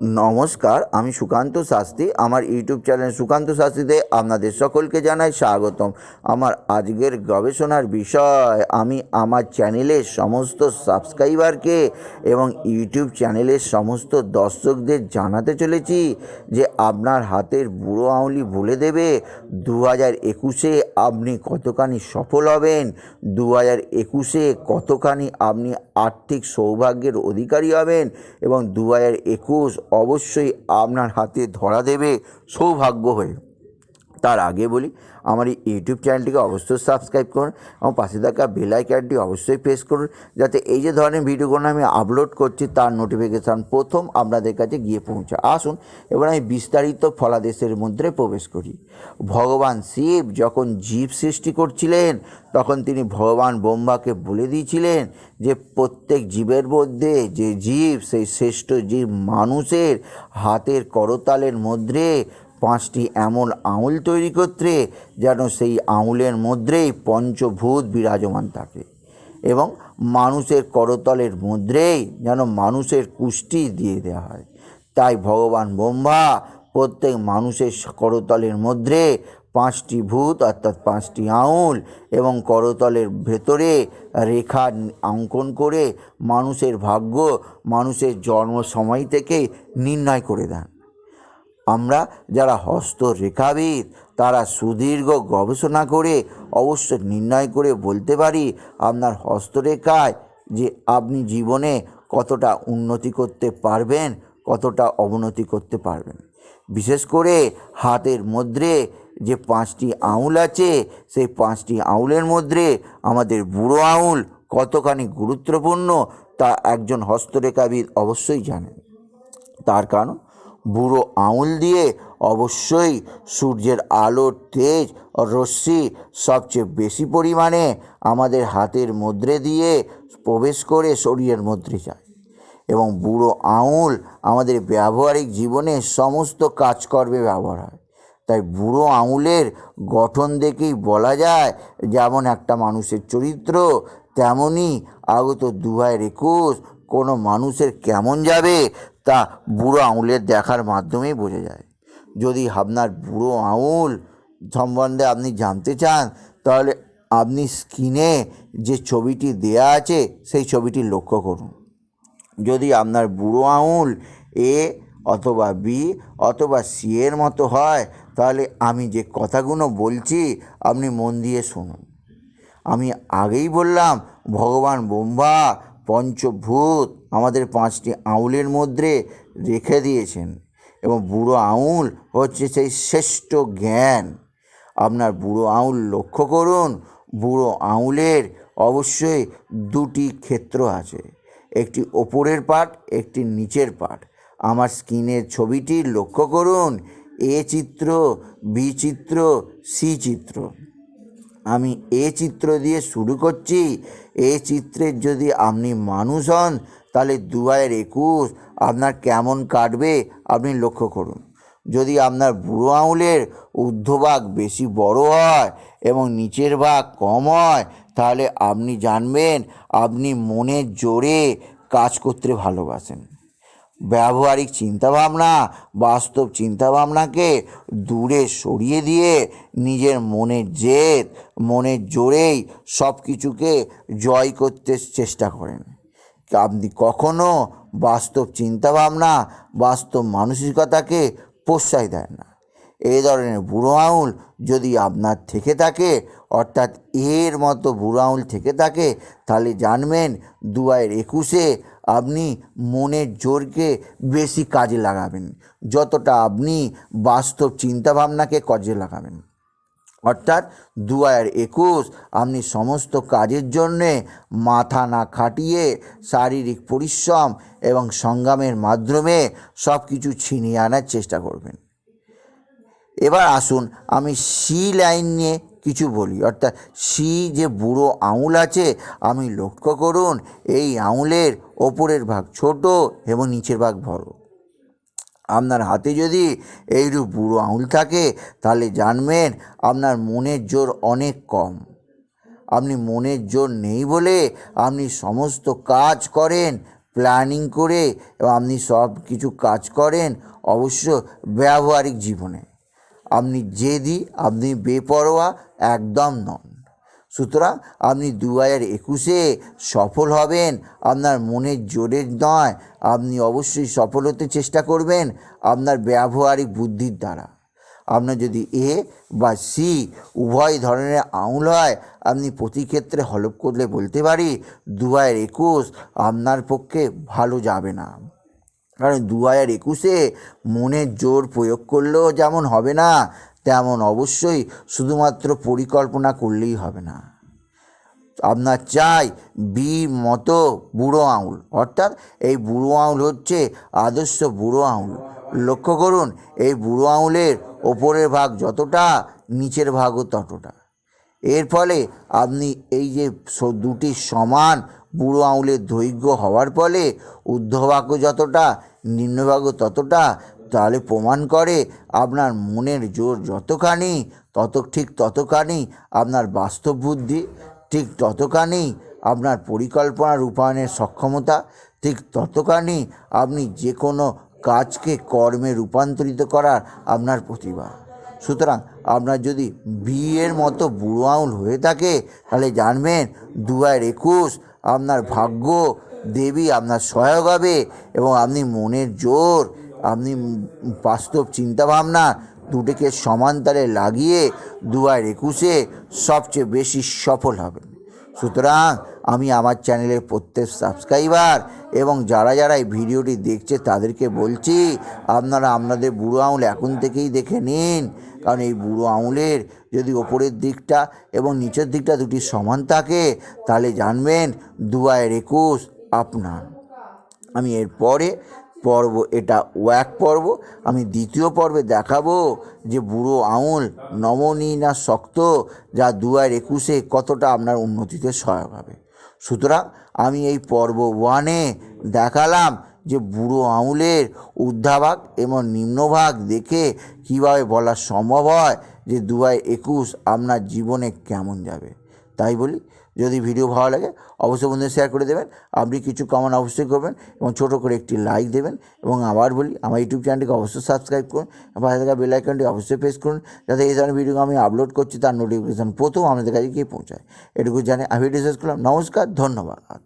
নমস্কার, আমি সুকান্ত শাস্ত্রী। আমার ইউটিউব চ্যানেল সুকান্ত শাস্ত্রীতে আপনাদের সকলকে জানাই স্বাগতম। আমার আজকের গবেষণার বিষয়, আমি আমার চ্যানেলের সমস্ত সাবস্ক্রাইবারকে এবং ইউটিউব চ্যানেলের সমস্ত দর্শকদের জানাতে চলেছি যে আপনার হাতের বুড়ো আঙুলি বলে দেবে। দু হাজার একুশে আপনি কতখানি সফল হবেন? দু হাজার একুশে কতখানি আপনি আর্থিক সৌভাগ্যের অধিকারী হবেন? এবং দু হাজার একুশ অবশ্যই আপনার হাতে ধরা দেবে সৌভাগ্য হয়ে। তার আগে বলি, আমার এই ইউটিউব চ্যানেলটিকে অবশ্যই সাবস্ক্রাইব করুন এবং পাশে থাকা বেল আইকনটি অবশ্যই প্রেস করুন যাতে এই যে ধরনের ভিডিওগুলো আমি আপলোড করছি তার নোটিফিকেশান প্রথম আপনাদের কাছে গিয়ে পৌঁছায় আসুন, এবার আমি বিস্তারিত ফলাদেশের মধ্যে প্রবেশ করি। ভগবান শিব যখন জীব সৃষ্টি করছিলেন, তখন তিনি ভগবান ব্রহ্মাকে বলে দিয়েছিলেন যে, প্রত্যেক জীবের মধ্যে যে জীব, সেই শ্রেষ্ঠ জীব মানুষের হাতের করতালের মধ্যে পাঁচটি এমন আঙুল তৈরি করতে যেন সেই আঙুলের মধ্যেই পঞ্চভূত বিরাজমান থাকে এবং মানুষের করতলের মধ্যেই যেন মানুষের কুষ্টি দিয়ে দেওয়া হয়। তাই ভগবান ব্রহ্মা প্রত্যেক মানুষের করতলের মধ্যে পাঁচটি ভূত অর্থাৎ পাঁচটি আঙুল এবং করতলের ভেতরে রেখা অঙ্কন করে মানুষের ভাগ্য, মানুষের জন্ম সময় থেকে নির্ণয় করে দেন। আমরা যারা হস্তরেখাবিদ, তারা সুদীর্ঘ গবেষণা করে অবশ্য নির্ণয় করে বলতে পারি আপনার হস্তরেখায় যে আপনি জীবনে কতটা উন্নতি করতে পারবেন, কতটা অবনতি করতে পারবেন। বিশেষ করে হাতের মধ্যে যে পাঁচটি আঙুল আছে, সেই পাঁচটি আঙুলের মধ্যে আমাদের বুড়ো আঙুল কতখানি গুরুত্বপূর্ণ তা একজন হস্তরেখাবিদ অবশ্যই জানেন। তার কারণ বুড়ো আঙুল দিয়ে অবশ্যই সূর্যের আলোর তেজ, রশ্মি সবচেয়ে বেশি পরিমাণে আমাদের হাতের মধ্যে দিয়ে প্রবেশ করে শরীরের মধ্যে যায়। এবং বুড়ো আঙুল আমাদের ব্যবহারিক জীবনে সমস্ত কাজকর্মে ব্যবহার হয়। তাই বুড়ো আঙুলের গঠন দেখেই বলা যায়, যেমন একটা মানুষের চরিত্র তেমনই আগত দু হাজার একুশ কোনো মানুষের কেমন যাবে তা বুড়ো আঙুলের দেখার মাধ্যমেই বোঝা যায়। যদি আপনার বুড়ো আঙুল সম্বন্ধে আপনি জানতে চান, তাহলে আপনি স্ক্রিনে যে ছবিটি দেয়া আছে, সেই ছবিটি লক্ষ্য করুন। যদি আপনার বুড়ো আঙুল এ অথবা বি অথবা সি এর মতো হয়, তাহলে আমি যে কথাগুলো বলছি, আপনি মন দিয়ে শুনুন। আমি আগেই বললাম, ভগবান ব্রহ্মা পঞ্চভূত আমাদের পাঁচটি আঙুলের মধ্যে রেখে দিয়েছেন। এবং বুড়ো আঙুল হচ্ছে সেই শ্রেষ্ঠ জ্ঞান। আপনার বুড়ো আঙুল লক্ষ্য করুন, বুড়ো আঙুলের অবশ্যই দুটি ক্ষেত্র আছে। একটি ওপরের পার্ট একটি নিচের পার্ট আমার স্ক্রিনের ছবিটি লক্ষ্য করুন, এ চিত্র, বি চিত্র, সি চিত্র। আমি এ চিত্র দিয়ে শুরু করছি। এ চিত্রের যদি আপনি মানুষ হন, তাহলে দু হাজার একুশ আপনার কেমন কাটবে আপনি লক্ষ্য করুন। যদি আপনার বুড়ো আঙুলের ঊর্ধ্বভাগ বেশি বড় হয় এবং নিচের ভাগ কম হয়, তাহলে আপনি জানবেন আপনি মনের জোরে কাজ করতে ভালোবাসেন। ব্যবহারিক চিন্তাভাবনা, বাস্তব চিন্তাভাবনাকে দূরে সরিয়ে দিয়ে নিজের মনের জেদ, মনের জোরেই সব কিছুকে জয় করতে চেষ্টা করেন। আপনি কখনো বাস্তব চিন্তাভাবনা, বাস্তব মানসিকতাকে প্রশ্রয় দেন না। এই ধরনের বুড়ো আঙুল যদি আপনার থেকে থাকে, অর্থাৎ এর মতো বুড়ো আঙুল থেকে থাকে, তাহলে জানবেন দু হাজার একুশে আপনি মনের জোরকে বেশি কাজে লাগাবেন। যতটা আপনি বাস্তব চিন্তাভাবনাকে কাজে লাগাবেন। অর্থাৎ দু হাজার একুশ, আপনি সমস্ত কাজের জন্যে মাথা না খাটিয়ে শারীরিক পরিশ্রম এবং সংগ্রামের মাধ্যমে সব কিছু ছিনিয়ে আনার চেষ্টা করবেন। এবার আসুন আমি সি লাইন নিয়ে কিছু বলি। অর্থাৎ সি যে বুড়ো আঙুল আছে, আমি লক্ষ্য করুন, এই আঙুলের ওপরের ভাগ ছোট এবং নিচের ভাগ বড়। আপনার হাতে যদি এইরূপ বুড়ো আঙুল থাকে, তাহলে জানবেন আপনার মনের জোর অনেক কম। আপনি মনের জোর নেই বলে আপনি সমস্ত কাজ করেন প্ল্যানিং করে, এবং আপনি সব কিছু কাজ করেন, অবশ্য ব্যবহারিক জীবনে। আপনি জেদি, আপনি বেপরোয়া, একদম নন। সুতরাং আপনি দু হাজার একুশে সফল হবেন, আপনার মনের জোরের নয়, আপনি অবশ্যই সফল হতে চেষ্টা করবেন আপনার ব্যবহারিক বুদ্ধির দ্বারা। আপনার যদি এ বা সি উভয় ধরনের আঙুল হয়, আপনি প্রতি ক্ষেত্রে হলপ করলে বলতে পারি দু হাজার একুশ আপনার পক্ষে ভালো যাবে না। কারণ দু হাজার একুশে মনের জোর প্রয়োগ করলেও যেমন হবে না, তেমন অবশ্যই শুধুমাত্র পরিকল্পনা করলেই হবে না। আপনার চাই বি মতো বুড়ো আঙুল, অর্থাৎ এই বুড়ো আঙুল হচ্ছে আদর্শ বুড়ো আঙুল। লক্ষ্য করুন, এই বুড়ো আঙুলের ওপরের ভাগ যতটা, নিচের ভাগও ততটা। এর ফলে আপনি এই যে দুটি সমান বুড়ো আঙুলের দৈর্ঘ্য হওয়ার ফলে ঊর্ধ্বভাগও যতটা নিম্নভাগও ততটা, তাহলে প্রমাণ করে আপনার মনের জোর যতখানি, তত ঠিক ততখানি আপনার বাস্তব বুদ্ধি, ঠিক ততখানি আপনার পরিকল্পনা রূপায়ণের সক্ষমতা, ঠিক ততখানি আপনি যে কোনো কাজকে কর্মে রূপান্তরিত করার আপনার প্রতিভা। সুতরাং আপনার যদি বিয়ের মতো বুড়ো আঙুল হয়ে থাকে, তাহলে জানবেন দু হাজার একুশ আপনার ভাগ্য, দেবী আপনার সহায়ক হবে এবং আপনি মনের জোর, আপনি বাস্তব চিন্তাভাবনা দুটিকে সমান্তরে লাগিয়ে দু হাজার একুশে সবচেয়ে বেশি সফল হবেন। সুতরাং আমি আমার চ্যানেলের প্রত্যেক সাবস্ক্রাইবার এবং যারা যারা এই ভিডিওটি দেখছে তাদেরকে বলছি, আপনারা আপনাদের বুড়ো আঙুল এখন থেকেই দেখে নিন। কারণ এই বুড়ো আঙুলের যদি ওপরের দিকটা এবং নিচের দিকটা দুটি সমান থাকে, তাহলে জানবেন দু হাজার একুশ আপনার। আমি এরপরে পর্ব, এটা ওয়াক পর্ব। আমি দ্বিতীয় পর্বে দেখাবো যে বুড়ো আঙুল নমনীয় না শক্ত, যা দু হাজার একুশে কতটা আপনার উন্নতিতে সহায়ক হবে। সুতরাং আমি এই পর্ব ওয়ানে দেখালাম যে বুড়ো আঙুলের ঊর্ধ্বভাগ এবং নিম্নভাগ দেখে কীভাবে বলা সম্ভব হয় যে দু হাজার একুশ আপনার জীবনে কেমন যাবে। তাই বলি যদি ভিডিও ভালো লাগে, অবশ্যই বন্ধুদের শেয়ার করে দেবেন। আপনি কিছু কমেন্ট অবশ্যই করবেন এবং ছোটো করে একটি লাইক দেবেন। এবং আবার বলি, আমার ইউটিউব চ্যানেলটিকে অবশ্যই সাবস্ক্রাইব করুন পাশে থাকা বেল আইকনটি অবশ্যই প্রেস করুন, যাতে এই ধরনের ভিডিও আমি আপলোড করছি, তার নোটিফিকেশান প্রথম আপনাদের কাছে গিয়ে পৌঁছায়। এটুকু জানে আমি ভিডিও শেষ করলাম। নমস্কার, ধন্যবাদ।